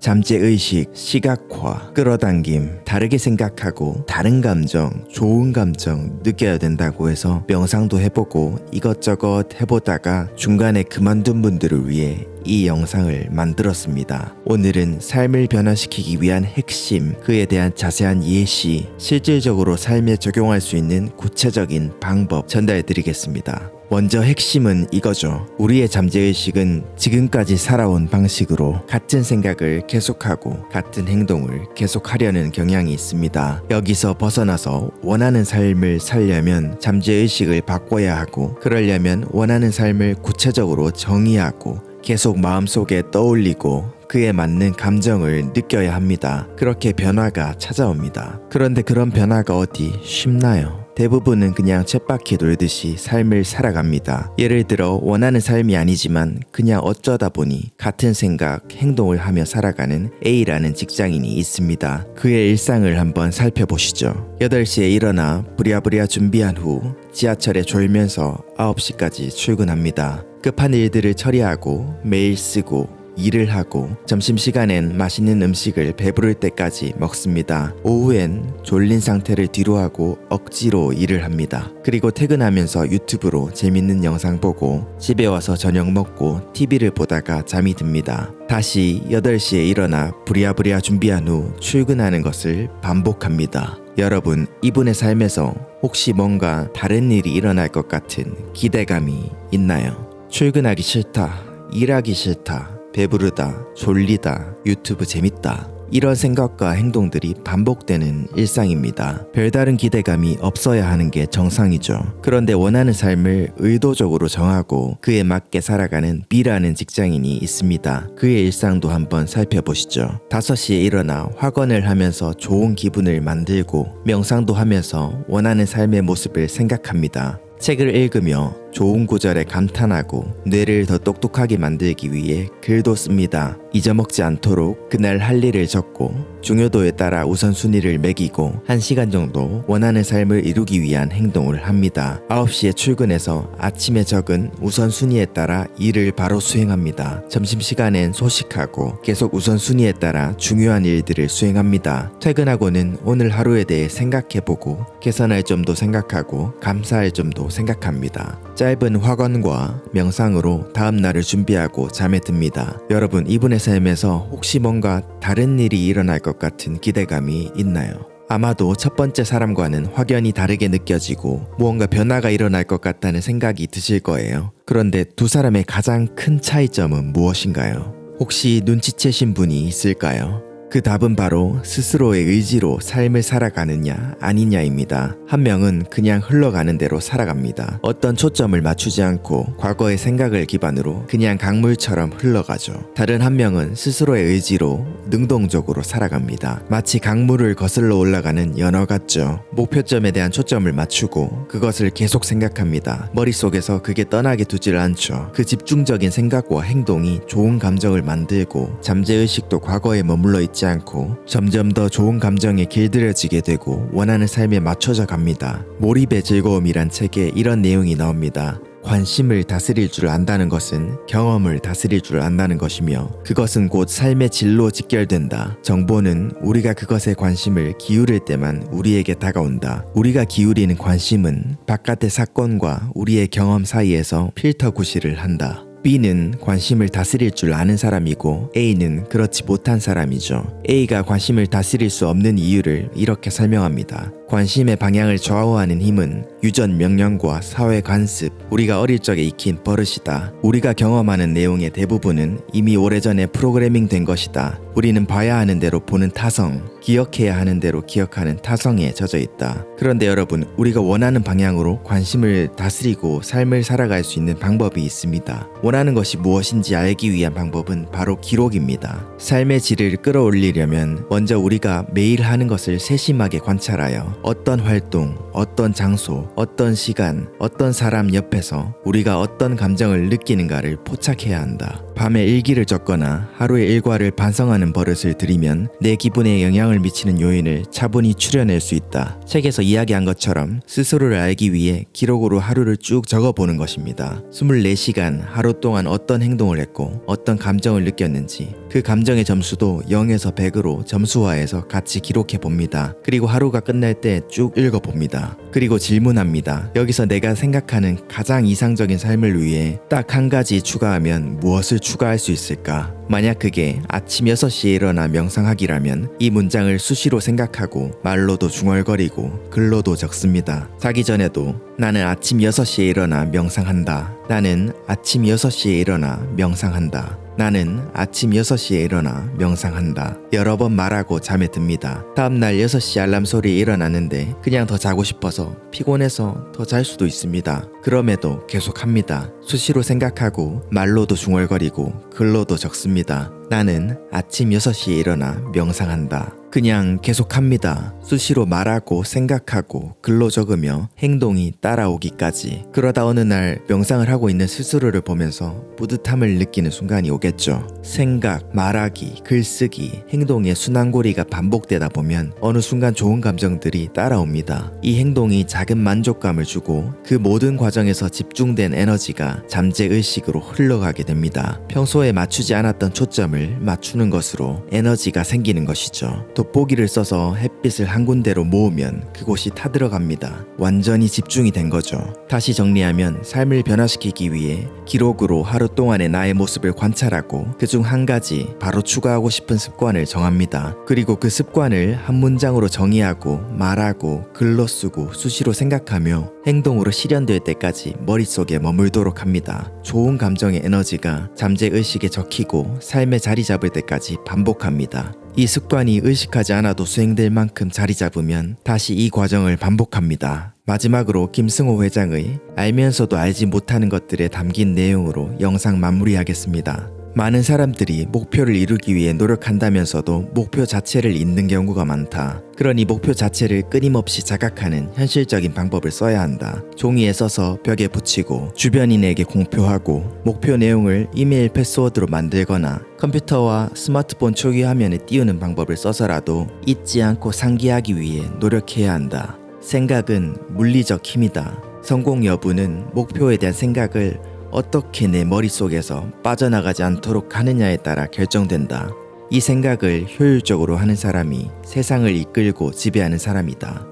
잠재의식, 시각화, 끌어당김, 다르게 생각하고 다른 감정, 좋은 감정 느껴야 된다고 해서 명상도 해보고 이것저것 해보다가 중간에 그만둔 분들을 위해 이 영상을 만들었습니다. 오늘은 삶을 변화시키기 위한 핵심, 그에 대한 자세한 예시, 실질적으로 삶에 적용할 수 있는 구체적인 방법 전달해 드리겠습니다. 먼저 핵심은 이거죠. 우리의 잠재의식은 지금까지 살아온 방식으로 같은 생각을 계속하고 같은 행동을 계속하려는 경향이 있습니다. 여기서 벗어나서 원하는 삶을 살려면 잠재의식을 바꿔야 하고 그러려면 원하는 삶을 구체적으로 정의하고 계속 마음속에 떠올리고 그에 맞는 감정을 느껴야 합니다. 그렇게 변화가 찾아옵니다. 그런데 그런 변화가 어디 쉽나요? 대부분은 그냥 쳇바퀴 돌듯이 삶을 살아갑니다. 예를 들어 원하는 삶이 아니지만 그냥 어쩌다 보니 같은 생각, 행동을 하며 살아가는 A라는 직장인이 있습니다. 그의 일상을 한번 살펴보시죠. 8시에 일어나 부랴부랴 준비한 후 지하철에 졸면서 9시까지 출근합니다. 급한 일들을 처리하고 매일 쓰고 일을 하고 점심시간엔 맛있는 음식을 배부를 때까지 먹습니다. 오후엔 졸린 상태를 뒤로하고 억지로 일을 합니다. 그리고 퇴근하면서 유튜브로 재밌는 영상 보고 집에 와서 저녁 먹고 TV를 보다가 잠이 듭니다. 다시 8시에 일어나 부랴부랴 준비한 후 출근하는 것을 반복합니다. 여러분, 이분의 삶에서 혹시 뭔가 다른 일이 일어날 것 같은 기대감이 있나요? 출근하기 싫다, 일하기 싫다, 배부르다, 졸리다, 유튜브 재밌다. 이런 생각과 행동들이 반복되는 일상입니다. 별다른 기대감이 없어야 하는 게 정상이죠. 그런데 원하는 삶을 의도적으로 정하고 그에 맞게 살아가는 B라는 직장인이 있습니다. 그의 일상도 한번 살펴보시죠. 5시에 일어나 확언을 하면서 좋은 기분을 만들고 명상도 하면서 원하는 삶의 모습을 생각합니다. 책을 읽으며 좋은 구절에 감탄하고 뇌를 더 똑똑하게 만들기 위해 글도 씁니다. 잊어먹지 않도록 그날 할 일을 적고 중요도에 따라 우선순위를 매기고 1시간 정도 원하는 삶을 이루기 위한 행동을 합니다. 9시에 출근해서 아침에 적은 우선순위에 따라 일을 바로 수행합니다. 점심시간엔 소식하고 계속 우선순위에 따라 중요한 일들을 수행합니다. 퇴근하고는 오늘 하루에 대해 생각해보고 개선할 점도 생각하고 감사할 점도 생각합니다. 짧은 확언과 명상으로 다음 날을 준비하고 잠에 듭니다. 여러분 이분의 삶에서 혹시 뭔가 다른 일이 일어날 것 같은 기대감이 있나요? 아마도 첫 번째 사람과는 확연히 다르게 느껴지고 무언가 변화가 일어날 것 같다는 생각이 드실 거예요. 그런데 두 사람의 가장 큰 차이점은 무엇인가요? 혹시 눈치채신 분이 있을까요? 그 답은 바로 스스로의 의지로 삶을 살아가느냐 아니냐입니다. 한 명은 그냥 흘러가는 대로 살아갑니다. 어떤 초점을 맞추지 않고 과거의 생각을 기반으로 그냥 강물처럼 흘러가죠. 다른 한 명은 스스로의 의지로 능동적으로 살아갑니다. 마치 강물을 거슬러 올라가는 연어 같죠. 목표점에 대한 초점을 맞추고 그것을 계속 생각합니다. 머릿속에서 그게 떠나게 두질 않죠. 그 집중적인 생각과 행동이 좋은 감정을 만들고 잠재의식도 과거에 머물러 있지 않고 점점 더 좋은 감정에 길들여지게 되고 원하는 삶에 맞춰져 갑니다. 몰입의 즐거움이란 책에 이런 내용이 나옵니다. 관심을 다스릴 줄 안다는 것은 경험을 다스릴 줄 안다는 것이며 그것은 곧 삶의 질로 직결된다. 정보는 우리가 그것에 관심을 기울일 때만 우리에게 다가온다. 우리가 기울이는 관심은 바깥의 사건과 우리의 경험 사이에서 필터 구실을 한다. B는 관심을 다스릴 줄 아는 사람이고 A는 그렇지 못한 사람이죠. A가 관심을 다스릴 수 없는 이유를 이렇게 설명합니다. 관심의 방향을 좌우하는 힘은 유전 명령과 사회 관습, 우리가 어릴 적에 익힌 버릇이다. 우리가 경험하는 내용의 대부분은 이미 오래전에 프로그래밍 된 것이다. 우리는 봐야 하는 대로 보는 타성, 기억해야 하는 대로 기억하는 타성에 젖어 있다. 그런데 여러분, 우리가 원하는 방향으로 관심을 다스리고 삶을 살아갈 수 있는 방법이 있습니다. 원하는 것이 무엇인지 알기 위한 방법은 바로 기록입니다. 삶의 질을 끌어올리려면 먼저 우리가 매일 하는 것을 세심하게 관찰하여 어떤 활동, 어떤 장소, 어떤 시간, 어떤 사람 옆에서 우리가 어떤 감정을 느끼는가를 포착해야 한다. 밤에 일기를 적거나 하루의 일과를 반성하는 버릇을 들이면 내 기분에 영향을 미치는 요인을 차분히 추려낼 수 있다. 책에서 이야기한 것처럼 스스로를 알기 위해 기록으로 하루를 쭉 적어보는 것입니다. 24시간 하루 동안 어떤 행동을 했고 어떤 감정을 느꼈는지 그 감정의 점수도 0에서 100으로 점수화해서 같이 기록해 봅니다. 그리고 하루가 끝날 때 쭉 읽어 봅니다. 그리고 질문합니다. 여기서 내가 생각하는 가장 이상적인 삶을 위해 딱 한 가지 추가하면 무엇을 추가할 수 있을까? 만약 그게 아침 6시에 일어나 명상하기라면 이 문장을 수시로 생각하고 말로도 중얼거리고 글로도 적습니다. 자기 전에도 나는 아침 6시에 일어나 명상한다. 나는 아침 6시에 일어나 명상한다. 나는 아침 6시에 일어나 명상한다. 여러 번 말하고 잠에 듭니다. 다음날 6시 알람 소리에 일어나는데 그냥 더 자고 싶어서 피곤해서 더 잘 수도 있습니다. 그럼에도 계속합니다. 수시로 생각하고 말로도 중얼거리고 글로도 적 습니다. 나는 아침 6시에 일어나 명상한다. 그냥 계속합니다. 수시로 말하고 생각하고 글로 적으며 행동이 따라오기까지. 그러다 어느 날 명상을 하고 있는 스스로를 보면서 뿌듯함을 느끼는 순간이 오겠죠. 생각, 말하기, 글쓰기, 행동의 순환고리가 반복되다 보면 어느 순간 좋은 감정들이 따라옵니다. 이 행동이 작은 만족감을 주고 그 모든 과정에서 집중된 에너지가 잠재의식으로 흘러가게 됩니다. 평소에 맞추지 않았던 초점을 맞추는 것으로 에너지가 생기는 것이죠. 돋보기를 써서 햇빛을 한 군데로 모으면 그곳이 타들어갑니다. 완전히 집중이 된 거죠. 다시 정리하면 삶을 변화시키기 위해 기록으로 하루 동안의 나의 모습을 관찰하고 그중 한 가지 바로 추가하고 싶은 습관을 정합니다. 그리고 그 습관을 한 문장으로 정의하고 말하고 글로 쓰고 수시로 생각하며 행동으로 실현될 때까지 머릿속에 머물도록 합니다. 좋은 감정의 에너지가 잠재의식에 적히고 삶에 자리 잡을 때까지 반복합니다. 이 습관이 의식하지 않아도 수행될 만큼 자리 잡으면 다시 이 과정을 반복합니다. 마지막으로 김승호 회장의 알면서도 알지 못하는 것들에 담긴 내용으로 영상 마무리하겠습니다. 많은 사람들이 목표를 이루기 위해 노력한다면서도 목표 자체를 잊는 경우가 많다. 그러니 목표 자체를 끊임없이 자각하는 현실적인 방법을 써야 한다. 종이에 써서 벽에 붙이고 주변인에게 공표하고 목표 내용을 이메일 패스워드로 만들거나 컴퓨터와 스마트폰 초기 화면에 띄우는 방법을 써서라도 잊지 않고 상기하기 위해 노력해야 한다. 생각은 물리적 힘이다. 성공 여부는 목표에 대한 생각을 어떻게 내 머릿속에서 빠져나가지 않도록 하느냐에 따라 결정된다. 이 생각을 효율적으로 하는 사람이 세상을 이끌고 지배하는 사람이다.